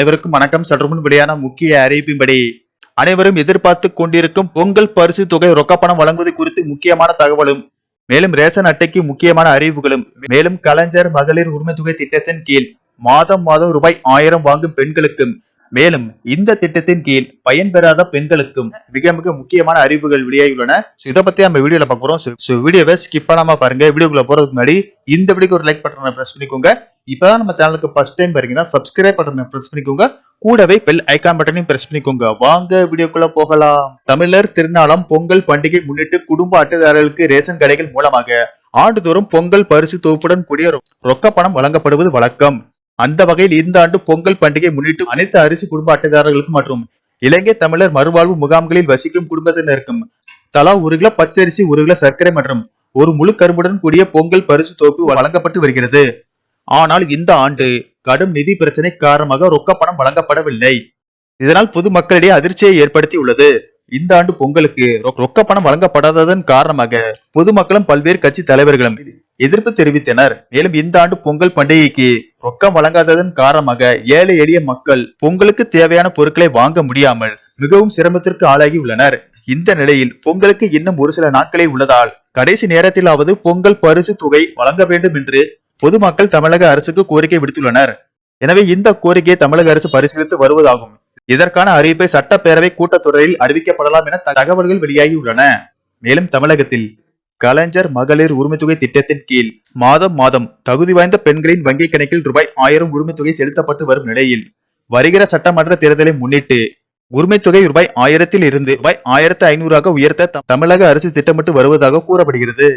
அனைவருக்கும் வணக்கம். சற்று முன் வெளியான முக்கிய அறிவிப்பின்படி அனைவரும் எதிர்பார்த்து கொண்டிருக்கும் பொங்கல் பரிசு தொகை ரொக்கப்பணம் வழங்குவது குறித்து முக்கியமான தகவலும் மேலும் ரேஷன் அட்டைக்கு முக்கியமான அறிவிப்புகளும் மேலும் கலைஞர் மகளிர் உரிமை தொகை திட்டத்தின் கீழ் மாதம் மாதம் ரூபாய் ஆயிரம் வாங்கும் பெண்களுக்கும் மேலும் இந்த திட்டத்தின் கீழ் பயன்பெறாத பெண்களுக்கும் மிக மிக முக்கியமான அறிவுகள் வெளியாகியுள்ளன. இதை பத்தி நம்ம வீடியோல பார்க்க போறோம். வீடியோவை ஸ்கிப் பண்ணாம பாருங்க. வீடியோக்குள்ள போறதுக்கு முன்னாடி இந்த வீடியோக்கு ஒரு லைக் பட்டனை பிரஸ் பண்ணிக்கோங்க. இப்பதான் நம்ம சேனலுக்கு ஃபர்ஸ்ட் டைம் வரீங்கன்னா சப்ஸ்கிரைப் பட்டனை ப்ரெஸ் பண்ணிக்கோங்க. கூடவே பெல் ஐகான் பட்டனையும் ப்ரெஸ் பண்ணிக்கோங்க. வாங்க வீடியோக்குள்ள போகலாம். தமிழர் திருநாளாம் பொங்கல் பண்டிகை முன்னிட்டு குடும்ப அட்டைதாரர்களுக்கு ரேஷன் கடைகள் மூலமாக ஆண்டுதோறும் பொங்கல் பரிசு தொகுப்புடன் கூடிய ரொக்க பணம் வழங்கப்படுவது வழக்கம். அந்த வகையில் இந்த ஆண்டு பொங்கல் பண்டிகை முன்னிட்டு அனைத்து அரிசி குடும்ப அட்டைதாரர்களுக்கும் மற்றும் இலங்கை தமிழர் மறுவாழ்வு முகாம்களில் வசிக்கும் குடும்பத்தினருக்கும் தலா ஒரு கிலோ பச்சரிசி ஒரு கிலோ சர்க்கரை மற்றும் ஒரு முழு கரும்புடன் கூடிய பொங்கல் பரிசு தொகுப்பு வழங்கப்பட்டு வருகிறது. ஆனால் இந்த ஆண்டு கடும் நிதி பிரச்சனை காரணமாக ரொக்க பணம் வழங்கப்படவில்லை. இதனால் பொதுமக்களிடையே அதிர்ச்சியை ஏற்படுத்தி உள்ளது இந்த ஆண்டு பொங்கலுக்கு ரொக்க பணம் வழங்கப்படாததன் காரணமாக பொதுமக்களும் பல்வேறு கட்சி தலைவர்களும் எதிர்ப்பு தெரிவித்தனர். மேலும் இந்த ஆண்டு பொங்கல் பண்டிகைக்கு ரொக்கம் வழங்காததன் காரணமாக ஏழை எளிய மக்கள் பொங்கலுக்கு தேவையான பொருட்களை வாங்க முடியாமல் மிகவும் சிரமத்திற்கு ஆளாகி உள்ளனர் இந்த நிலையில் பொங்கலுக்கு இன்னும் ஒரு சில நாட்களே உள்ளதால் கடைசி நேரத்திலாவது பொங்கல் பரிசு தொகை வழங்க வேண்டும் என்று பொதுமக்கள் தமிழக அரசுக்கு கோரிக்கை விடுத்துள்ளனர். எனவே இந்த கோரிக்கையை தமிழக அரசு பரிசீலித்து வருவதாகும். இதற்கான அறிவிப்பை சட்டப்பேரவை கூட்டத்தொடரில் அறிவிக்கப்படலாம் என தகவல்கள் வெளியாகியுள்ளன. மேலும் தமிழகத்தில் கலைஞர் மகளிர் உரிமைத்தொகை திட்டத்தின் கீழ் மாதம் மாதம் தகுதி வாய்ந்த பெண்களின் வங்கிக் கணக்கில் ரூபாய் ஆயிரம் உரிமைத்தொகை செலுத்தப்பட்டு வரும் நிலையில் வருகிற சட்டமன்ற தேர்தலை முன்னிட்டு உரிமைத்தொகை ரூபாய் ஆயிரத்தில் இருந்து ரூபாய் ஆயிரத்து ஐநூறாக உயர்த்த தமிழக அரசு திட்டமிட்டு வருவதாக கூறப்படுகிறது.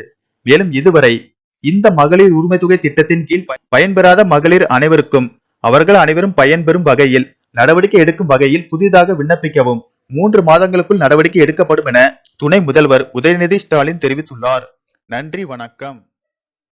மேலும் இதுவரை இந்த மகளிர் உரிமை தொகை திட்டத்தின் கீழ் ப- பயன்பெறாத மகளிர் அனைவருக்கும் அவர்கள் அனைவரும் பயன்பெறும் வகையில் நடவடிக்கை எடுக்கும் வகையில் புதிதாக விண்ணப்பிக்கவும் மூன்று மாதங்களுக்குள் நடவடிக்கை எடுக்கப்படும் என துணை முதல்வர் உதயநிதி ஸ்டாலின் தெரிவித்துள்ளார். நன்றி வணக்கம்.